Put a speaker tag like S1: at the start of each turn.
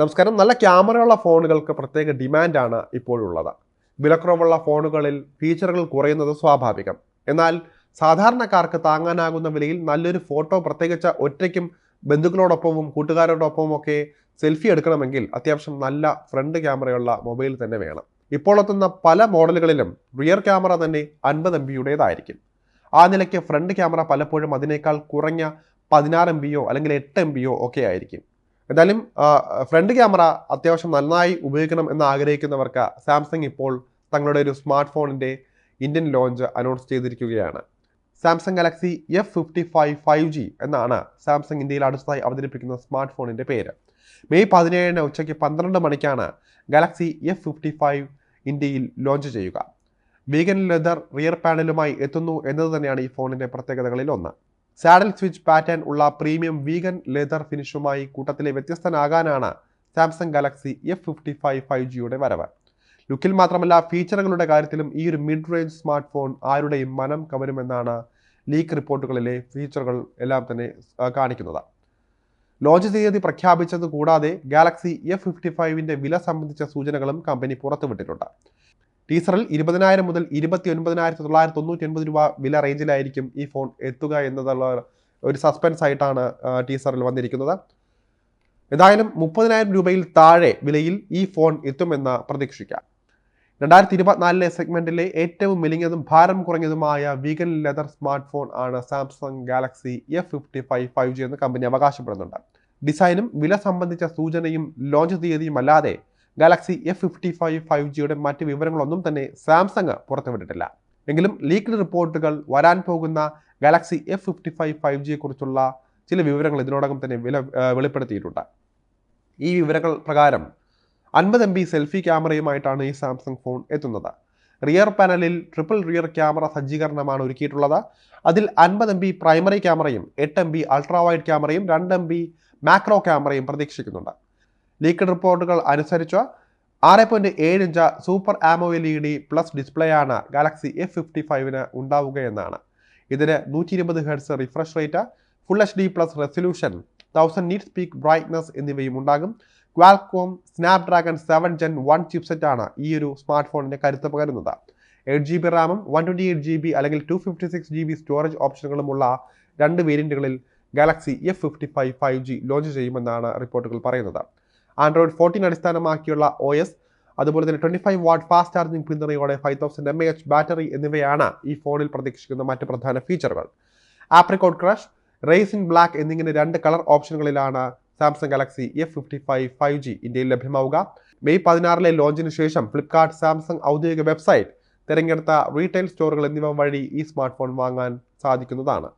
S1: നമസ്കാരം. നല്ല ക്യാമറയുള്ള ഫോണുകൾക്ക് പ്രത്യേക ഡിമാൻഡാണ് ഇപ്പോഴുള്ളത്. വിലക്കുറവുള്ള ഫോണുകളിൽ ഫീച്ചറുകൾ കുറയുന്നത് സ്വാഭാവികം. എന്നാൽ സാധാരണക്കാർക്ക് താങ്ങാനാകുന്ന വിലയിൽ നല്ലൊരു ഫോട്ടോ പ്രത്യേകിച്ച് ഒറ്റയ്ക്കും ബന്ധുക്കളോടൊപ്പവും കൂട്ടുകാരോടൊപ്പവും ഒക്കെ സെൽഫി എടുക്കണമെങ്കിൽ അത്യാവശ്യം നല്ല ഫ്രണ്ട് ക്യാമറയുള്ള മൊബൈൽ തന്നെ വേണം. ഇപ്പോൾ എത്തുന്ന പല മോഡലുകളിലും റിയർ ക്യാമറ തന്നെ അൻപത് എം ബിയുടേതായിരിക്കും. ആ നിലയ്ക്ക് ഫ്രണ്ട് ക്യാമറ പലപ്പോഴും അതിനേക്കാൾ കുറഞ്ഞ പതിനാറ് എം ബിയോ അല്ലെങ്കിൽ എട്ട് എം ബിയോ ഒക്കെ ആയിരിക്കും. എന്തായാലും ഫ്രണ്ട് ക്യാമറ അത്യാവശ്യം നന്നായി ഉപയോഗിക്കണം എന്ന് ആഗ്രഹിക്കുന്നവർക്ക് സാംസങ് ഇപ്പോൾ തങ്ങളുടെ ഒരു സ്മാർട്ട് ഫോണിന്റെ ഇന്ത്യൻ ലോഞ്ച് അനൗൺസ് ചെയ്തിരിക്കുകയാണ്. Samsung Galaxy F fifty five five G എന്നാണ് സാംസങ് ഇന്ത്യയിൽ അടുത്തതായി അവതരിപ്പിക്കുന്ന സ്മാർട്ട് ഫോണിന്റെ പേര്. മെയ് പതിനേഴിന് ഉച്ചയ്ക്ക് പന്ത്രണ്ട് മണിക്കാണ് ഗാലക്സി എഫ് ഫിഫ്റ്റി ഫൈവ് ഇന്ത്യയിൽ ലോഞ്ച് ചെയ്യുക. വീഗൻ ലെതർ റിയർ പാനലുമായി എത്തുന്നു എന്നത് തന്നെയാണ് ഈ ഫോണിന്റെ പ്രത്യേകതകളിൽ ഒന്ന്. സാഡൽ സ്വിച്ച് പാറ്റേൺ ഉള്ള പ്രീമിയം വീഗൻ ലെതർ ഫിനിഷുമായി കൂട്ടത്തിലെ വ്യത്യസ്തനാകാനാണ് Samsung Galaxy F fifty five five ജിയുടെ വരവ്. ലുക്കിൽ മാത്രമല്ല ഫീച്ചറുകളുടെ കാര്യത്തിലും ഈ ഒരു മിഡ് റേഞ്ച് സ്മാർട്ട് ഫോൺ ആരുടെയും മനം കവരുമെന്നാണ് ലീക്ക് റിപ്പോർട്ടുകളിലെ ഫീച്ചറുകൾ എല്ലാം തന്നെ കാണിക്കുന്നത്. ലോഞ്ച് തീയതി പ്രഖ്യാപിച്ചത് കൂടാതെ ഗാലക്സി എഫ് ഫിഫ്റ്റി ഫൈവിന്റെ വില സംബന്ധിച്ച സൂചനകളും കമ്പനി പുറത്തുവിട്ടിട്ടുണ്ട്. ടീസറിൽ ഇരുപതിനായിരം മുതൽ ഇരുപത്തി ഒൻപതിനായിരത്തി തൊള്ളായിരത്തി തൊണ്ണൂറ്റി ഒൻപത് രൂപ വില റേഞ്ചിലായിരിക്കും ഈ ഫോൺ എത്തുക എന്നതുള്ള ഒരു സസ്പെൻസ് ആയിട്ടാണ് ടീസറിൽ വന്നിരിക്കുന്നത്. ഏതായാലും മുപ്പതിനായിരം രൂപയിൽ താഴെ വിലയിൽ ഈ ഫോൺ എത്തുമെന്ന് പ്രതീക്ഷിക്കാം. രണ്ടായിരത്തി ഇരുപത്തിനാലിലെ സെഗ്മെന്റിലെ ഏറ്റവും മെലിഞ്ഞതും ഭാരം കുറഞ്ഞതുമായ വീഗൻ ലെതർ സ്മാർട്ട് ഫോൺ ആണ് Samsung Galaxy F fifty five five G എന്ന് കമ്പനി അവകാശപ്പെടുന്നുണ്ട്. ഡിസൈനും വില സംബന്ധിച്ച സൂചനയും ലോഞ്ച് തീയതിയും അല്ലാതെ Galaxy F fifty five five ജിയുടെ മറ്റ് വിവരങ്ങളൊന്നും തന്നെ സാംസങ് പുറത്തുവിട്ടിട്ടില്ല. എങ്കിലും ലീക്ക്ഡ് റിപ്പോർട്ടുകൾ വരാൻ പോകുന്ന Galaxy F fifty five five ജിയെ കുറിച്ചുള്ള ചില വിവരങ്ങൾ ഇതിനോടകം തന്നെ വില വെളിപ്പെടുത്തിയിട്ടുണ്ട്. ഈ വിവരങ്ങൾ പ്രകാരം അൻപത് എം ബി സെൽഫി ക്യാമറയുമായിട്ടാണ് ഈ സാംസങ് ഫോൺ എത്തുന്നത്. റിയർ പാനലിൽ ട്രിപ്പിൾ റിയർ ക്യാമറ സജ്ജീകരണമാണ് ഒരുക്കിയിട്ടുള്ളത്. അതിൽ അൻപത് എം ബി പ്രൈമറി ക്യാമറയും എട്ട് എം ബി അൾട്രാ വൈഡ് ക്യാമറയും രണ്ട് എം ബി മാക്രോ ക്യാമറയും പ്രതീക്ഷിക്കുന്നുണ്ട്. ലീക്ക്ഡ് റിപ്പോർട്ടുകൾ അനുസരിച്ച് ആറ് പോയിന്റ് ഏഴ് inch super AMOLED plus display ആണ് ഗാലക്സി എഫ് ഫിഫ്റ്റി ഫൈവിന് ഉണ്ടാവുകയെന്നാണ്. ഇതിന് നൂറ്റി ഇരുപത് hertz refresh rate full H D plus resolution thousand nits peak brightness എന്നിവയും ഉണ്ടാകും. Qualcomm Snapdragon seven Gen one chipset ആണ് ഈ ഒരു സ്മാർട്ട് ഫോണിന് കരുത്ത് പകരുന്നത്. എയ്റ്റ് ജി ബി റാമും one twenty eight G B അല്ലെങ്കിൽ two fifty six G B storage ഓപ്ഷനുകളുമുള്ള രണ്ട് വേരിയന്റുകളിൽ Galaxy F fifty five five G launch ചെയ്യുമെന്നാണ് റിപ്പോർട്ടുകൾ പറയുന്നത്. ആൻഡ്രോയിഡ് ഫോർട്ടീൻ അടിസ്ഥാനമാക്കിയുള്ള ഒ എസ് അതുപോലെ തന്നെ twenty five watt fast charging പിന്തുണയോടെ five thousand m A h battery എന്നിവയാണ് ഈ ഫോണിൽ പ്രതീക്ഷിക്കുന്ന മറ്റ് പ്രധാന ഫീച്ചറുകൾ ആപ്രിക്കോട്ട് ക്രഷ് റേസിൻ ബ്ലാക്ക് എന്നിങ്ങനെ രണ്ട് colour ഓപ്ഷനുകളിലാണ് Samsung Galaxy F fifty five five G ഇന്ത്യയിൽ ലഭ്യമാവുക. മെയ് പതിനാറിലെ ലോഞ്ചിന് ശേഷം ഫ്ലിപ്കാർട്ട് സാംസങ് ഔദ്യോഗിക വെബ്സൈറ്റ് തിരഞ്ഞെടുത്ത റീറ്റെയിൽ സ്റ്റോറുകൾ എന്നിവ വഴി ഈ സ്മാർട്ട് ഫോൺ വാങ്ങാൻ സാധിക്കുന്നതാണ്.